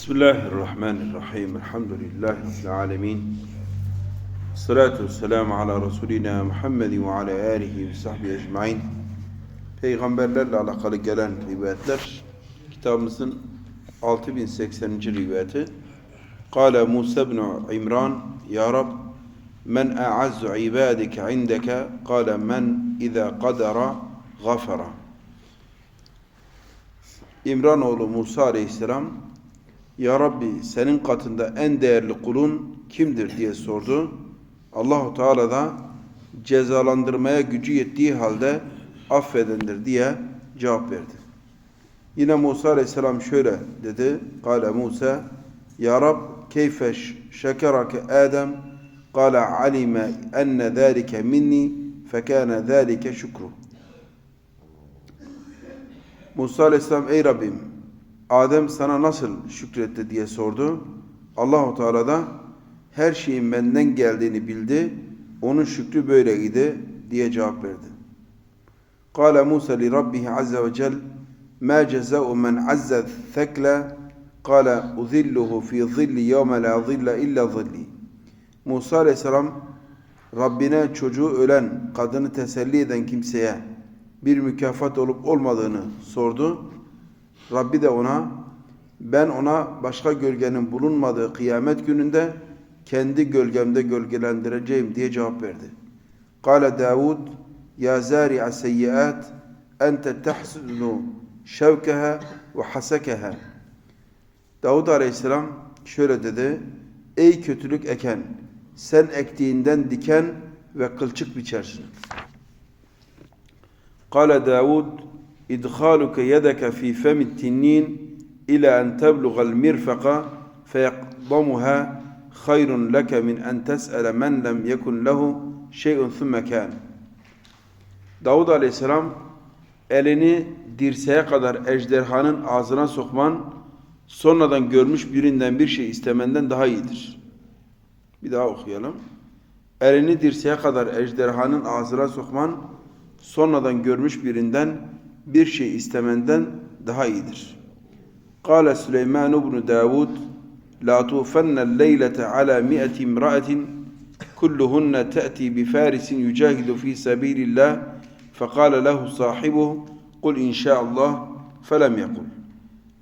Bismillahirrahmanirrahim. Elhamdülillahi Rabbil alemin. Salatu vesselamu ala Resulina Muhammedin ve ala alihi ve sahbihi ecmain. Peygamberlerle alakalı gelen rivayetler kitabımızın 6080. rivayeti. Kale Musa ibn İmran Ya Rab men a'azzu ibadike indeke kale men iza kadara gafara. İmranoğlu Musa aleyhisselam ya Rabbi senin katında en değerli kulun kimdir diye sordu. Allahu Teala da cezalandırmaya gücü yettiği halde affedendir diye cevap verdi. Yine Musa Aleyhisselam şöyle dedi. Kale Musa Ya Rab keyfe şekerake Adem Kale alime enne zâlike minni fekâne zâlike şükru Musa Aleyhisselam ey Rabbim Adem sana nasıl şükretti diye sordu. Allahu Teala da her şeyin benden geldiğini bildi. Onun şükrü böyleydi diye cevap verdi. Kale Musa li Rabbihi azze ve cel ma ceza'u men azza thekle kale uzilluhu fi zilli yevme la zille illa zilli. Musa aleyhisselam Rabbine çocuğu ölen, kadını teselli eden kimseye bir mükafat olup olmadığını sordu. Rabbi de ona ben ona başka gölgenin bulunmadığı kıyamet gününde kendi gölgemde gölgelendireceğim diye cevap verdi. Kale Davud ya zari'a seyyiat ente tahsunu şevkeha ve hasekeha. Davud aleyhisselam şöyle dedi. Ey kötülük eken sen ektiğinden diken ve kılçık biçersin. Kale Davud idhaluke yedeke fi femi tinnin ila en tebluğal mirfaka feyakdamuha hayrun leke min en tes'ele men lem yekun lehu şeyun thumme kâne. Davud aleyhisselam elini dirseğe kadar ejderhanın ağzına sokman sonradan görmüş birinden bir şey istemenden daha iyidir. Bir daha okuyalım. Elini dirseğe kadar ejderhanın ağzına sokman sonradan görmüş birinden bir şey istemenden daha iyidir. Kale Süleyman ibn Davud La tufenne leylete ala mi'ati imra'atin kulluhunne te'ti bi farisin yucahidu fi sabilillah فقال له صاحبه قل إن شاء الله فلم يقل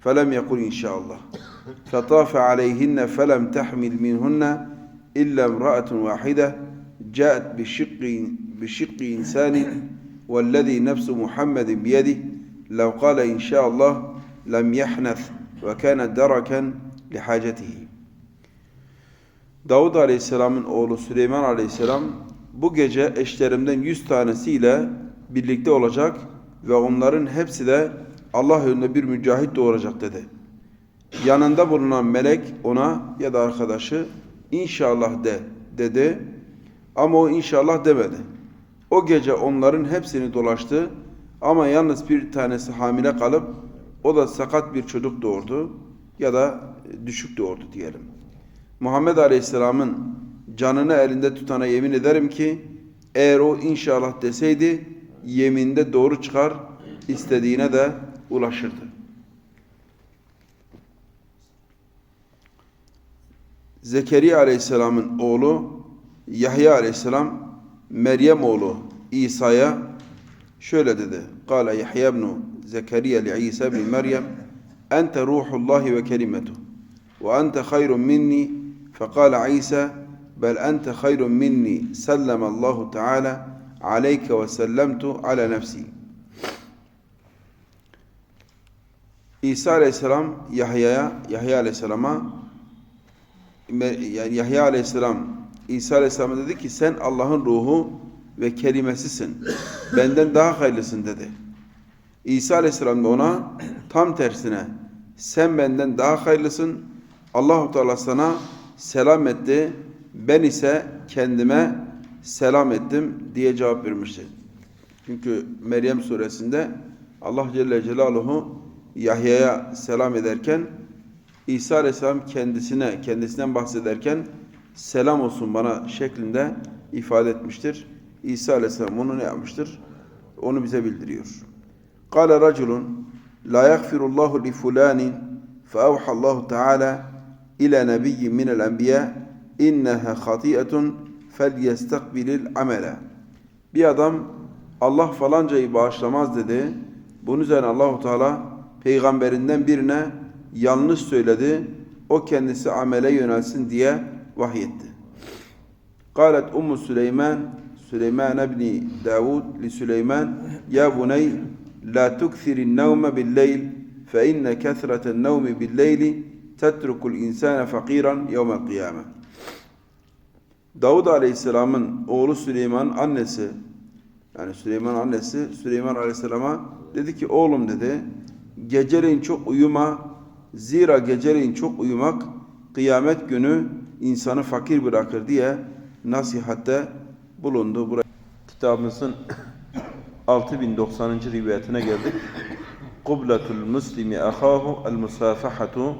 فلم يقل إن شاء الله فطاف عليهن فلم تحمل منهن إلا امرأة واحدة جاءت بشق بشق إنسان والذي نفس محمد بيده لو قال إن شاء الله لم يحنث وكان دركا لحاجته Davud Aleyhisselam'ın oğlu Süleyman Aleyhisselam bu gece eşlerimden yüz tanesiyle birlikte olacak ve onların hepsi de Allah yolunda bir mücahit doğuracak dedi. Yanında bulunan melek ona ya da arkadaşı inşallah de dedi ama o inşallah demedi. O gece onların hepsini dolaştı ama yalnız bir tanesi hamile kalıp o da sakat bir çocuk doğurdu ya da düşük doğurdu diyelim. Muhammed Aleyhisselam'ın canını elinde tutana yemin ederim ki eğer o inşallah deseydi yeminde doğru çıkar istediğine de ulaşırdı. Zekeriya Aleyhisselam'ın oğlu Yahya Aleyhisselam Meryem oğlu İsa'ya şöyle dedi. Kale Yahya ibn Zekeriya li İsa ibn Meryem Ente ruhullahi ve kelimetu ve ente hayrun minni fekale İsa bel ente hayrun minni sellemallahu teala aleyke ve sellemtu ala nefsi İsa aleyhisselam Yahya'ya Yahya aleyhisselama Yahya aleyhisselam İsa aleyhisselam dedi ki sen Allah'ın ruhu ve kelimesisin. Benden daha hayırlısın dedi. İsa aleyhisselam da ona tam tersine sen benden daha hayırlısın. Allahu Teala sana selam etti. Ben ise kendime selam ettim diye cevap vermişti. Çünkü Meryem suresinde Allah Celle Celaluhu Yahya'ya selam ederken İsa Aleyhisselam kendisine, kendisinden bahsederken selam olsun bana şeklinde ifade etmiştir. İsa aleyhisselam onu ne yapmıştır? Onu bize bildiriyor. Kale raculun la yaghfirullahu li fulanin fe evhallahu teala ila nebiyyin minel enbiya inneha hatiyetun fel yestakbilil amele. Bir adam Allah falancayı bağışlamaz dedi. Bunun üzerine Allahu Teala peygamberinden birine yanlış söyledi. O kendisi amele yönelsin diye vahyetti. Kalet Ummu Süleyman Süleyman ibni Davud li Süleyman Ya buney la tukfirin nevme bil leyl fe inne kesreten nevmi bil leyli tetrukul insane fakiran yevmel kıyame. Davud Aleyhisselam'ın oğlu Süleyman annesi yani Süleyman annesi Süleyman Aleyhisselam'a dedi ki oğlum dedi geceleyin çok uyuma zira geceleyin çok uyumak kıyamet günü insanı fakir bırakır diye nasihatte bulundu. Buraya kitabımızın 6090. rivayetine geldik. Kubletul muslimi ahahu el musafahatu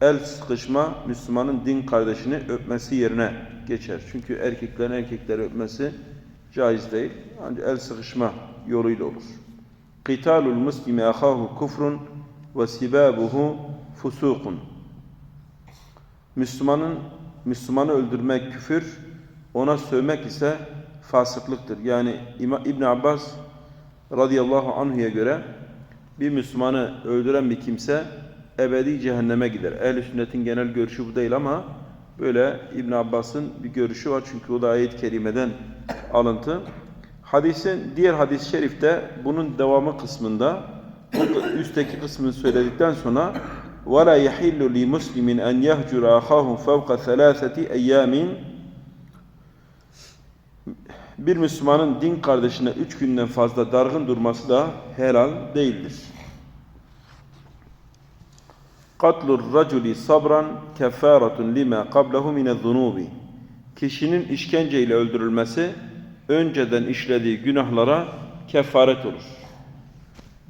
El sıkışma Müslümanın din kardeşini öpmesi yerine geçer. Çünkü erkeklerin erkekleri öpmesi caiz değil. Ancak el sıkışma yoluyla olur. Qitalul muslimi ahahu kufrun ve sibabuhu fusukun. Müslümanın Müslümanı öldürmek küfür, ona sövmek ise fasıklıktır. Yani İbn Abbas radıyallahu anhu'ya göre bir Müslümanı öldüren bir kimse ebedi cehenneme gider. Ehl-i sünnetin genel görüşü bu değil ama böyle İbn Abbas'ın bir görüşü var çünkü o da ayet-i kerimeden alıntı. Hadisin diğer hadis-i şerifte bunun devamı kısmında bu üstteki kısmını söyledikten sonra وَلَا يَحِلُّ لِمُسْلِمٍ أَنْ يَهْجُرَ أَخَاهُ فَوْقَ ثَلَاثَةِ اَيَّامٍ Bir Müslümanın din kardeşine üç günden fazla dargın durması da helal değildir. Katlur raculi sabran kefaretun lima qablahu min zunubi. Kişinin işkenceyle öldürülmesi önceden işlediği günahlara kefaret olur.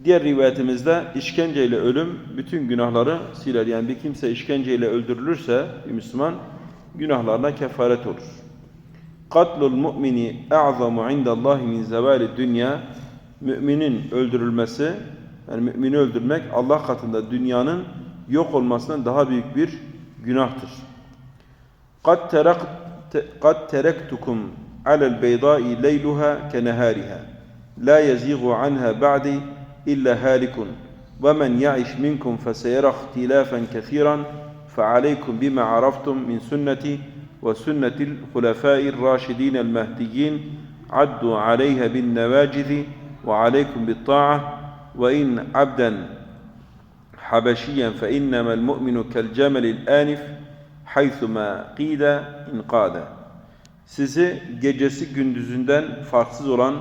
Diğer rivayetimizde işkenceyle ölüm bütün günahları siler. Yani bir kimse işkenceyle öldürülürse bir Müslüman günahlarına kefaret olur. Katlul mu'mini a'zamu indallahi min zevali dünya müminin öldürülmesi yani mümini öldürmek Allah katında dünyanın yok olmasından daha büyük bir günahtır. Kad terak kad teraktukum alel beyda'i leyluha kenehariha la yezigu anha ba'di إلا هالك. ومن يعش منكم فسيرى اختلافا كثيرا فعليكم بما عرفتم من سنتي وسنة الخلفاء الراشدين المهديين. عدوا عليها بالنواجذ وعليكم بالطاعة. وإن عبدا حبشيا فإنما المؤمن كالجمل الآنف حيثما قيد انقاد Sizi gecesi gündüzünden farksız olan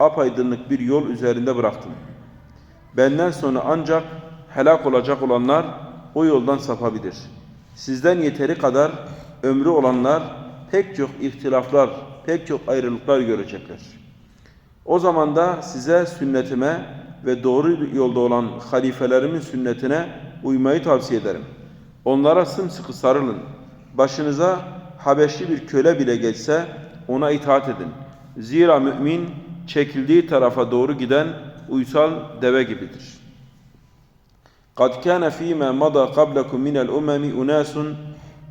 apaydınlık bir yol üzerinde bıraktım. Benden sonra ancak helak olacak olanlar o yoldan sapabilir. Sizden yeteri kadar ömrü olanlar pek çok ihtilaflar, pek çok ayrılıklar görecekler. O zaman da size sünnetime ve doğru yolda olan halifelerimin sünnetine uymayı tavsiye ederim. Onlara sımsıkı sarılın. Başınıza Habeşli bir köle bile geçse ona itaat edin. Zira mümin çekildiği tarafa doğru giden uysal deve gibidir. قد كان فيما مضى قبلكم من الأمم أناس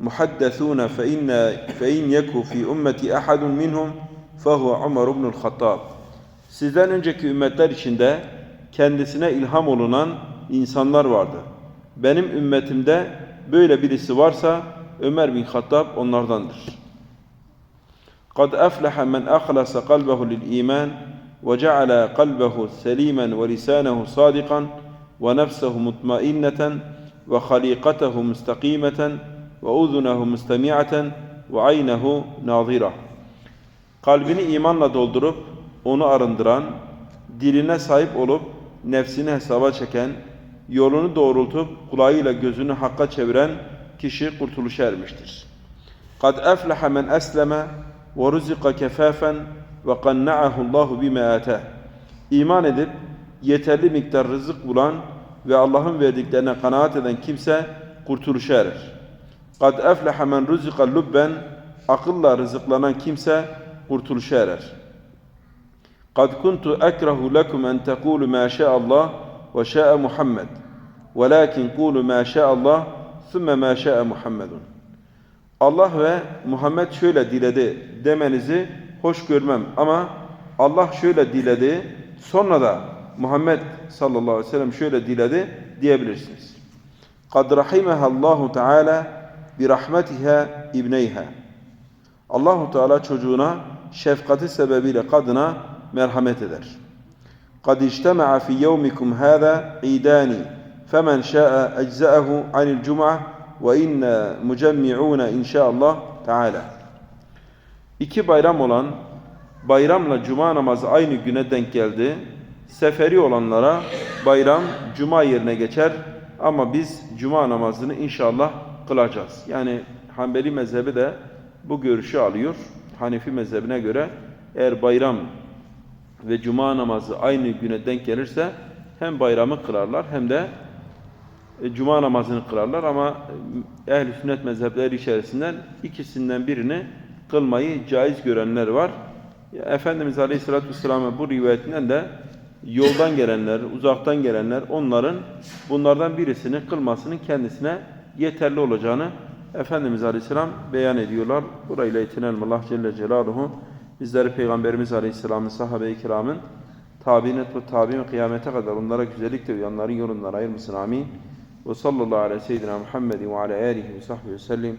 محدثون فإن فإن يكو في أمتي أحد منهم فهو عمر بن الخطاب. Sizden önceki ümmetler içinde kendisine ilham olunan insanlar vardı. Benim ümmetimde böyle birisi varsa Ömer bin Hattab onlardandır. قد أفلح من أخلص قلبه للإيمان وجعل قلبه سليما ولسانه صادقا ونفسه مطمئنة وخليقته مستقيمة وأذنه مستمعة وعينه ناظرة Kalbini imanla doldurup onu arındıran, diline sahip olup nefsini hesaba çeken, yolunu doğrultup kulağıyla gözünü hakka çeviren kişi kurtuluşa ermiştir. قَدْ أَفْلَحَ مَنْ أَسْلَمَ وَرُزِقَ كَفَافًا ve qanna'ahu Allahu bima ata. İman edip yeterli miktar rızık bulan ve Allah'ın verdiklerine kanaat eden kimse kurtuluşa erer. Kad efleha men ruzika lubben akılla rızıklanan kimse kurtuluşa erer. Kad kuntu ekrehu lekum en tekulu ma şa'a Allah ve şa'a Muhammed. Velakin kulu ma şa'a Allah sümme ma şa'a Muhammedun. Allah ve Muhammed şöyle diledi demenizi hoş görmem ama Allah şöyle diledi sonra da Muhammed sallallahu aleyhi ve sellem şöyle diledi diyebilirsiniz. قَدْ رَحِمَهَا اللّٰهُ تَعَالَى بِرَحْمَتِهَا اِبْنَيْهَا Allahu Teala çocuğuna şefkati sebebiyle kadına merhamet eder. قَدْ اجْتَمَعَ فِي يَوْمِكُمْ هَذَا عِيدَانِ فَمَنْ شَاءَ أَجْزَأَهُ عَنِ الْجُمْعَةِ وَاِنَّا مُجَمِّعُونَ اِنْ شَاءَ اللّٰهِ تَعَالَى İki bayram olan bayramla cuma namazı aynı güne denk geldi. Seferi olanlara bayram cuma yerine geçer ama biz cuma namazını inşallah kılacağız. Yani Hanbeli mezhebi de bu görüşü alıyor. Hanefi mezhebine göre eğer bayram ve cuma namazı aynı güne denk gelirse hem bayramı kılarlar hem de e, cuma namazını kılarlar ama e, ehl-i sünnet mezhepleri içerisinden ikisinden birini kılmayı caiz görenler var. Ya, Efendimiz Aleyhisselatü Vesselam'a bu rivayetinden de yoldan gelenler, uzaktan gelenler onların bunlardan birisini kılmasının kendisine yeterli olacağını Efendimiz Aleyhisselam beyan ediyorlar. Burayla yetinelim Allah Celle Celaluhu. Bizleri Peygamberimiz Aleyhisselam'ın sahabe-i kiramın tabinet ve tabi'in kıyamete kadar onlara güzellikle uyanların yolundan ayırmasın. Amin. Ve sallallahu ala seyyidina Muhammedin ve ala alihi ve sahbihi ve sellim.